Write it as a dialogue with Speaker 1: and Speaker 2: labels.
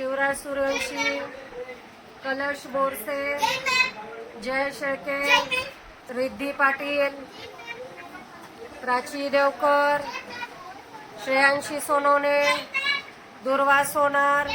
Speaker 1: शिवराज सूर्यवंशी कलश बोरसे जय शेळके रिद्धी पाटील प्राची देवकर श्रेयांशी सोनवणे दुर्वा सोनार